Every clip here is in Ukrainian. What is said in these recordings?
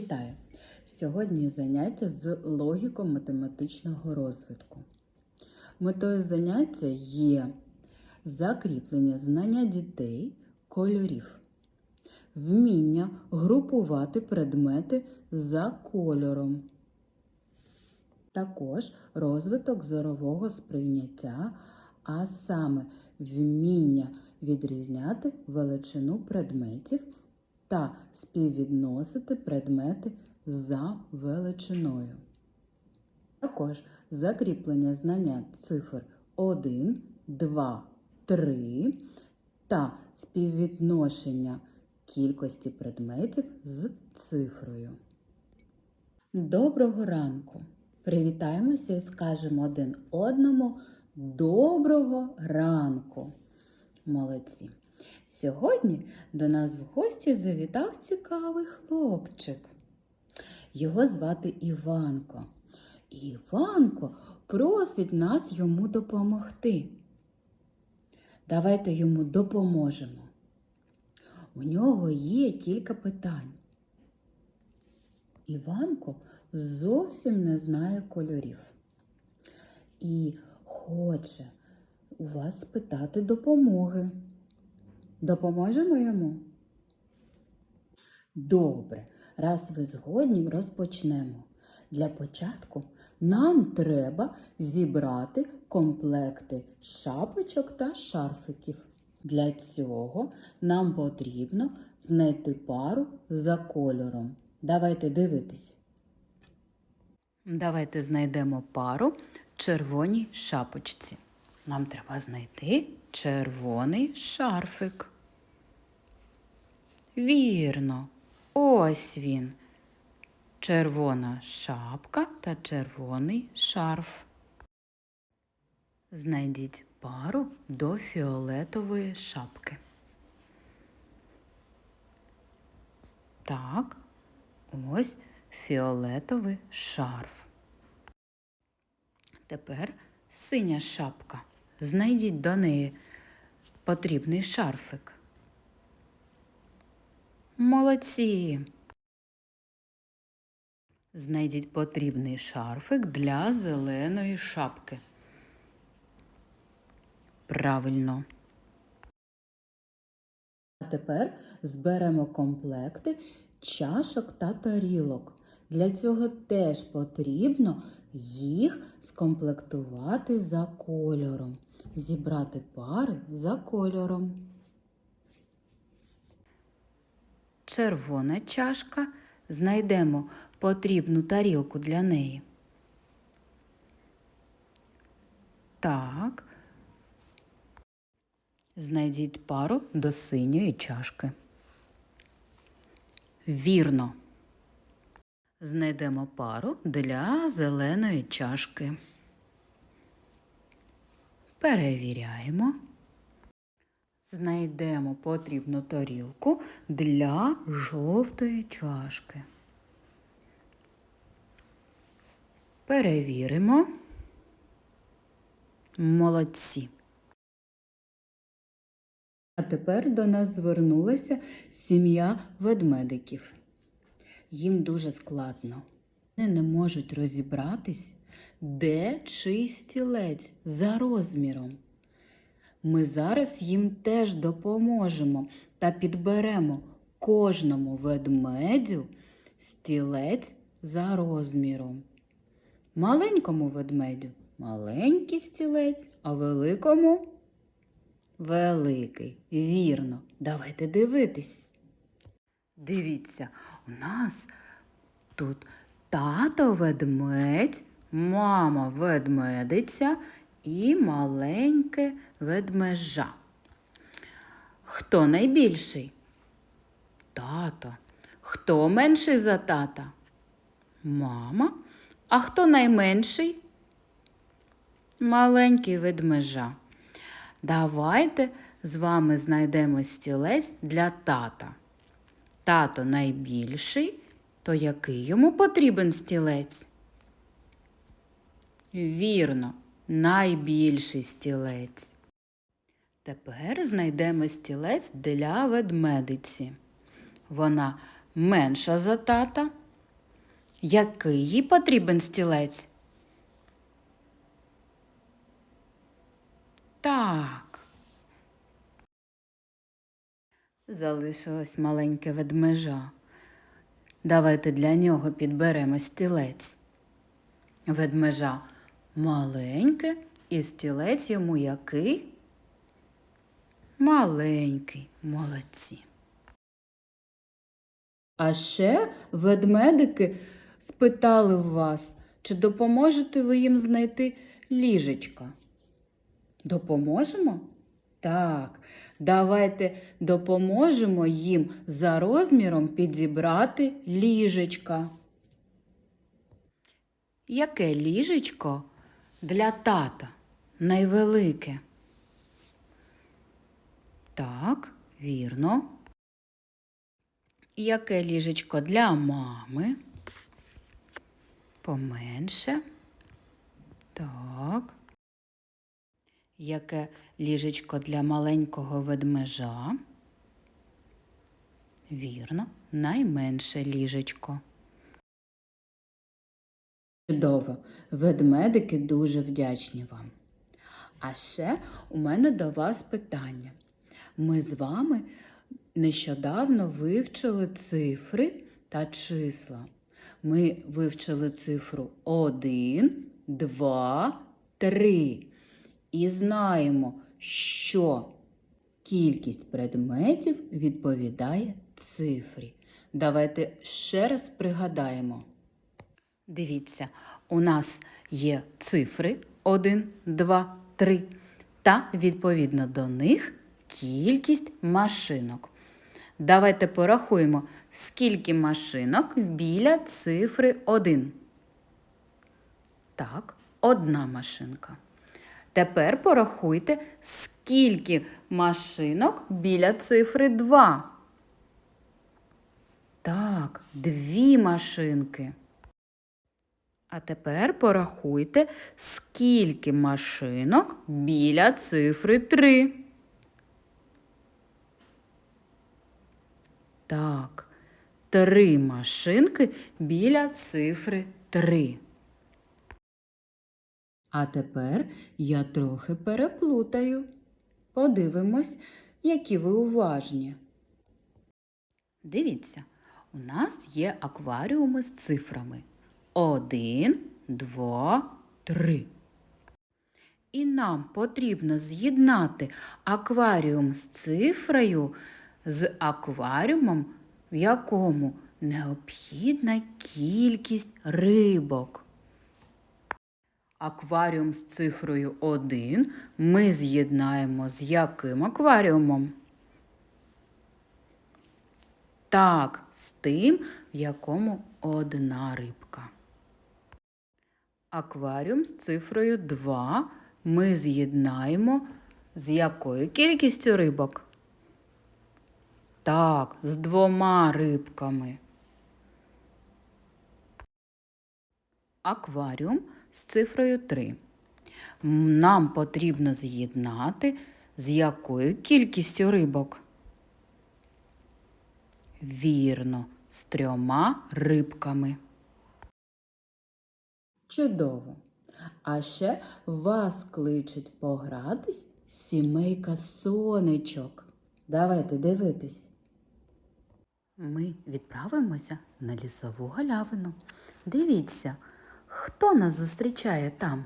Вітаю! Сьогодні заняття з логіко-математичного розвитку. Метою заняття є закріплення знання дітей кольорів, вміння групувати предмети за кольором, також розвиток зорового сприйняття, а саме вміння відрізняти величину предметів та співвідносити предмети за величиною. Також закріплення знання цифр 1, 2, 3 та співвідношення кількості предметів з цифрою. Доброго ранку! Привітаємося і скажемо один одному доброго ранку! Молодці! Сьогодні до нас в гості завітав цікавий хлопчик. Його звати Іванко. І Іванко просить нас йому допомогти. Давайте йому допоможемо. У нього є кілька питань. Іванко зовсім не знає кольорів і хоче у вас спитати допомоги. Допоможемо йому? Добре, раз ви згодні, розпочнемо. Для початку нам треба зібрати комплекти шапочок та шарфиків. Для цього нам потрібно знайти пару за кольором. Давайте дивитись. Давайте знайдемо пару червоній шапочці. Нам треба знайти червоний шарфик. Вірно, ось він. Червона шапка та червоний шарф. Знайдіть пару до фіолетової шапки. Так, ось фіолетовий шарф. Тепер синя шапка. Знайдіть до неї потрібний шарфик. Молодці. Знайдіть потрібний шарфик для зеленої шапки. Правильно. А тепер зберемо комплекти чашок та тарілок. Для цього теж потрібно їх скомплектувати за кольором, зібрати пари за кольором. Червона чашка. Знайдемо потрібну тарілку для неї. Так. Знайдіть пару до синьої чашки. Вірно. Знайдемо пару для зеленої чашки. Перевіряємо. Знайдемо потрібну тарілку для жовтої чашки. Перевіримо. Молодці. А тепер до нас звернулася сім'я ведмедиків. Їм дуже складно. Вони не можуть розібратись, де чий стілець за розміром. Ми зараз їм теж допоможемо та підберемо кожному ведмедю стілець за розміром. Маленькому ведмедю маленький стілець, а великому великий. Вірно, давайте дивитись. Дивіться, у нас тут тато ведмедь, мама ведмедиця і маленьке ведмежа. Хто найбільший? Тато. Хто менший за тата? Мама. А хто найменший? Маленький ведмежа. Давайте з вами знайдемо стілець для тата. Тато найбільший, то який йому потрібен стілець? Вірно, найбільший стілець. Тепер знайдемо стілець для ведмедиці. Вона менша за тата, Який їй потрібен стілець? Так. Залишилось маленьке ведмежа. Давайте для нього підберемо стілець. Ведмежа маленьке і стілець йому який? Маленький, молодці. А ще ведмедики спитали в вас, чи допоможете ви їм знайти ліжечка. Допоможемо? Так, давайте допоможемо їм за розміром підібрати ліжечка. Яке ліжечко для тата найвелике? Так, вірно. Яке ліжечко для мами? Поменше. Так. Яке ліжечко для маленького ведмежа? Вірно, найменше ліжечко. Чудово, ведмедики дуже вдячні вам. А ще у мене до вас питання. Ми з вами нещодавно вивчили цифри та числа. Ми вивчили цифру 1, 2, 3 і знаємо, що кількість предметів відповідає цифрі. Давайте ще раз пригадаємо. Дивіться, у нас є цифри 1, 2, 3 та відповідно до них кількість машинок. Давайте порахуємо, скільки машинок біля цифри 1. Так, одна машинка. Тепер порахуйте, скільки машинок біля цифри 2. Так, дві машинки. А тепер порахуйте, скільки машинок біля цифри 3. Так, три машинки біля цифри 3. А тепер я трохи переплутаю. Подивимось, які ви уважні. Дивіться, у нас є акваріуми з цифрами. Один, два, три. І нам потрібно з'єднати акваріум з цифрою з акваріумом, в якому необхідна кількість рибок. Акваріум з цифрою 1 ми з'єднаємо з яким акваріумом? Так, з тим, в якому одна рибка. Акваріум з цифрою 2 ми з'єднаємо з якою кількістю рибок? Так, з двома рибками. Акваріум з цифрою 3. Нам потрібно з'єднати з якою кількістю рибок? Вірно, з трьома рибками. Чудово. А ще вас кличуть погратись сімейка сонечок. Давайте дивитись. Ми відправимося на лісову галявину. Дивіться, хто нас зустрічає там?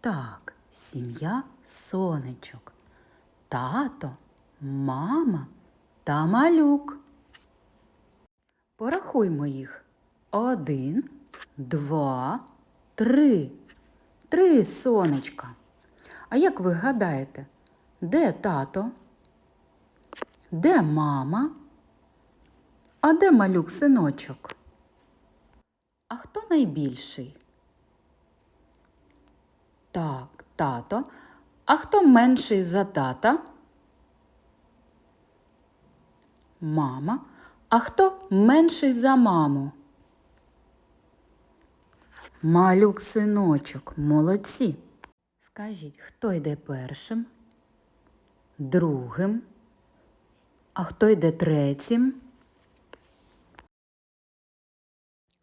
Так, сім'я сонечок. Тато, мама та малюк. Порахуймо їх. Один, два, три. Три сонечка. А як ви гадаєте, де тато? Де мама? А де малюк синочок? А хто найбільший? Так, тато. А хто менший за тата? Мама. А хто менший за маму? Малюк синочок, молодці. Скажіть, хто йде першим? Другим? А хто йде третім?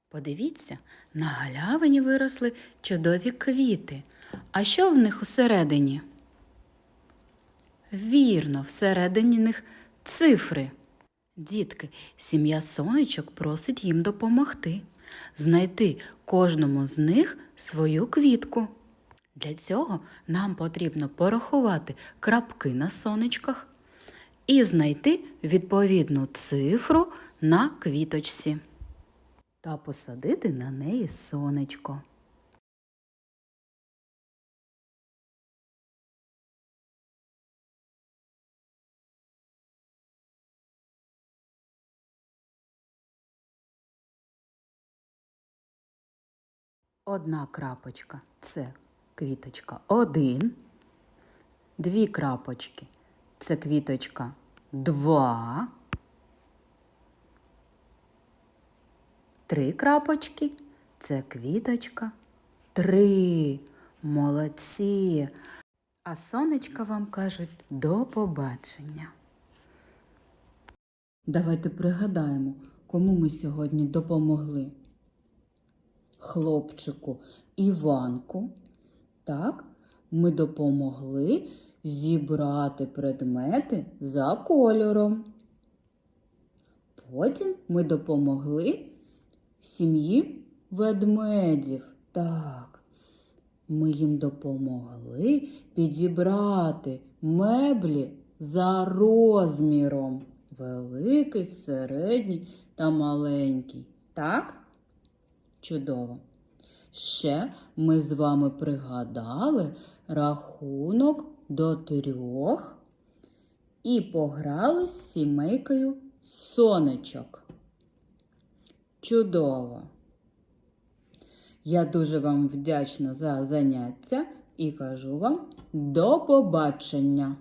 Подивіться, на галявині виросли чудові квіти. А що в них усередині? Вірно, всередині них цифри. Дітки, сім'я сонечок просить їм допомогти, знайти кожному з них свою квітку. Для цього нам потрібно порахувати крапки на сонечках і знайти відповідну цифру на квіточці та посадити на неї сонечко. Одна крапочка це квіточка 1. Дві крапочки це квіточка 2. Три крапочки це квіточка 3. Молодці. А сонечка вам кажуть до побачення. Давайте пригадаємо, кому ми сьогодні допомогли хлопчику Іванку. Так, ми допомогли зібрати предмети за кольором. Потім ми допомогли сім'ї ведмедів. Так, ми їм допомогли підібрати меблі за розміром. Великий, середній та маленький. Так? Чудово. Ще ми з вами пригадали рахунок до трьох і пограли з сімейкою сонечок. Чудово! Я дуже вам вдячна за заняття і кажу вам до побачення!